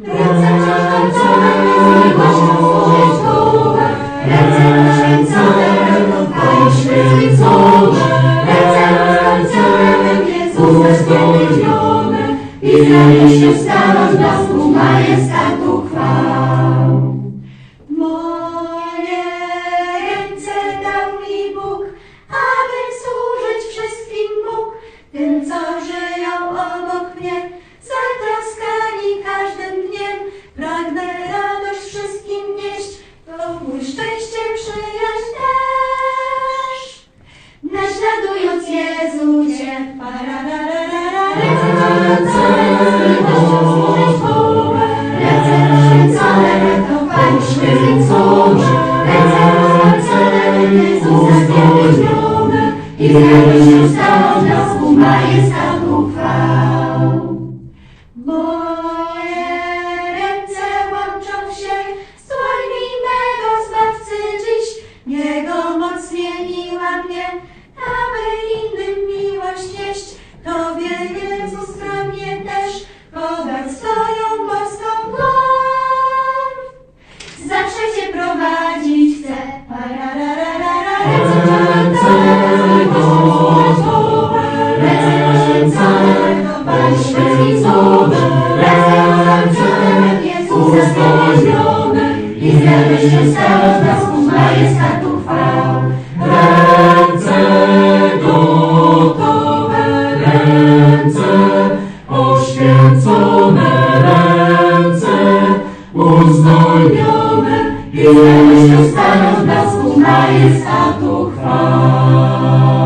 Ręce prześwięcone, miłością służyć Boga. Ręce poświęcone, poświęcone. Ręce rozpalcone, Jezusa zbawione. Izrael się stało z blasku majestatu chwał. Prowadzić chcę. Parararara, Izrael się stał z blasku majestatu chwał. Ręce gotowe, ręce poświęcone, ręce uzdolnione. Izrael się stał z majestatu chwał.